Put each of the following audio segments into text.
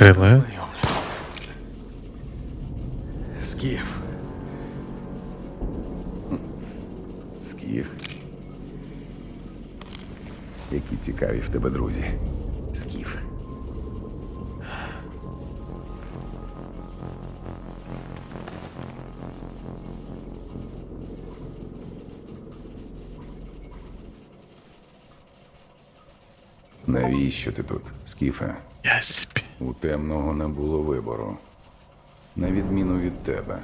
Стріляє? Скіф. Скіф. Які цікаві в тебе друзі. Скіф. Навіщо ти тут, Скіфе? Я собі. У темного не було вибору. На відміну від тебе.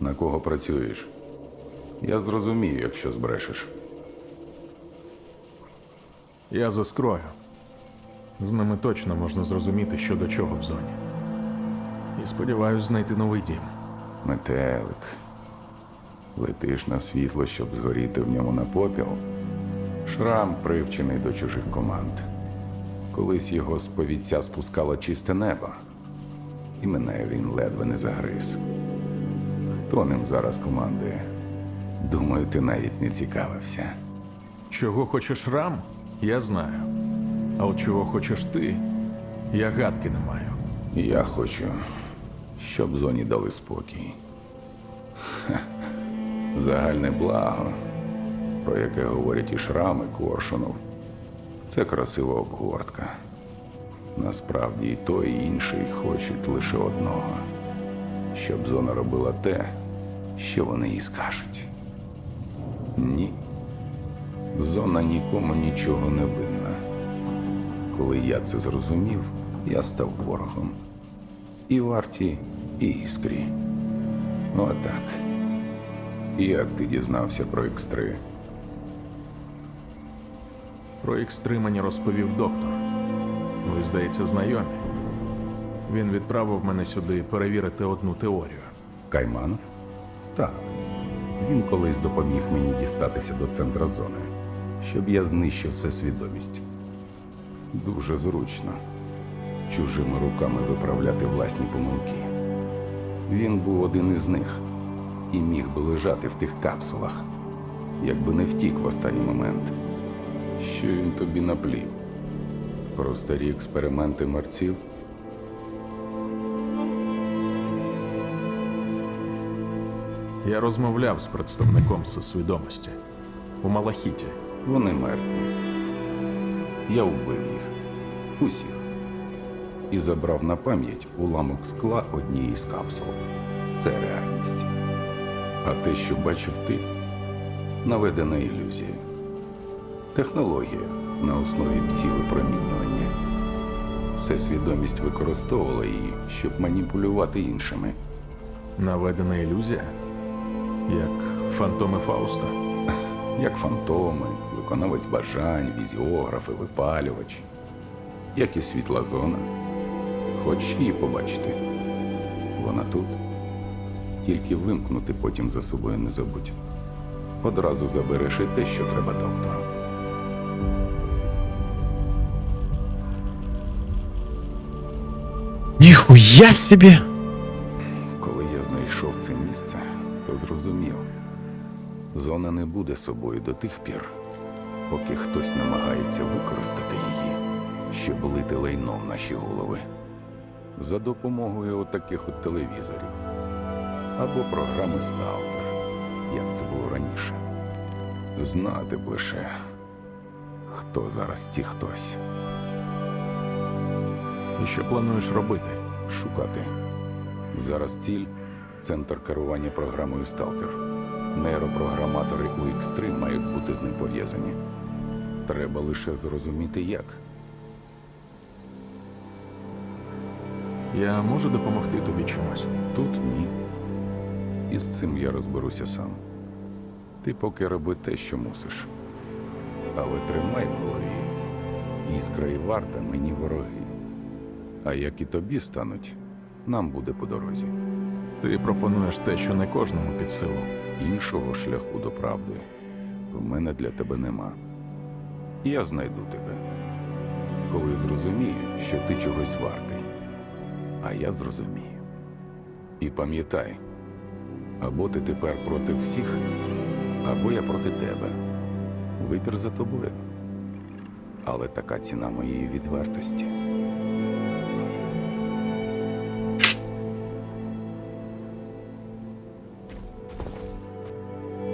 На кого працюєш? Я зрозумію, якщо збрешеш. Я за скрою. З ними точно можна зрозуміти, що до чого в зоні. І сподіваюсь знайти новий дім. Метелик. Летиш на світло, щоб згоріти в ньому на попіл. Шрам привчений до чужих команд. Колись його з повідця спускало чисте небо, і мене він ледве не загриз. Хто ним зараз командує? Думаю, ти навіть не цікавився. Чого хочеш рам, я знаю. А от чого хочеш ти, я гадки не маю. Я хочу, щоб зоні дали спокій. Ха. Загальне благо, про яке говорять і Шрам, і Коршунов. Це красива обгортка. Насправді і той, і інший хочуть лише одного, щоб зона робила те, що вони їй скажуть. Ні. Зона нікому нічого не винна. Коли я це зрозумів, я став ворогом. І варті, і іскрі. Отак. Як ти дізнався про X3? Про X3 розповів доктор. Ви, здається, знайомі. Він відправив мене сюди перевірити одну теорію. Кайманов? Так. Він колись допоміг мені дістатися до центра зони, щоб я знищив всесвідомість. Дуже зручно чужими руками виправляти власні помилки. Він був один із них і міг би лежати в тих капсулах, якби не втік в останній момент. Що він тобі наплів? Про старі експерименти мерців? Я розмовляв з представником всесвідомості у Малахіті. Вони мертві. Я вбив їх. Усіх. І забрав на пам'ять уламок скла однієї з капсул. Це реальність. А те, що бачив ти, наведена ілюзія. Технологія на основі псівипромінювання. Всесвідомість використовувала її, щоб маніпулювати іншими. Наведена ілюзія, як фантоми Фауста. як фантоми, виконавець бажань, візіографи, випалювач, як і світла зона. Хочеш її побачити? Вона тут. Тільки вимкнути потім за собою не забудь. Одразу забереш і те, що треба доктору. Ніхуя собі! Коли я знайшов це місце, то зрозумів, зона не буде собою до тих пір, поки хтось намагається використати її, щоб лити лайно в наші голови за допомогою отаких от телевізорів або програми Сталкер, як це було раніше. Знати б лише, хто зараз ті хтось І що плануєш робити? Шукати. Зараз ціль центр керування програмою Сталкер. Нейропрограматори у X3 мають бути з ним пов'язані. Треба лише зрозуміти як. Я можу допомогти тобі чимось. Тут ні. І з цим я розберуся сам. Ти поки роби те, що мусиш. Але тримай в голові. Іскра і варта мені вороги. А як і тобі стануть, нам буде по дорозі. Ти пропонуєш те, що не кожному під силу. Іншого шляху до правди в мене для тебе нема. Я знайду тебе, коли зрозумію, що ти чогось вартий. А я зрозумію. І пам'ятай, або ти тепер проти всіх, або я проти тебе. Вибір за тобою. Але така ціна моєї відвертості.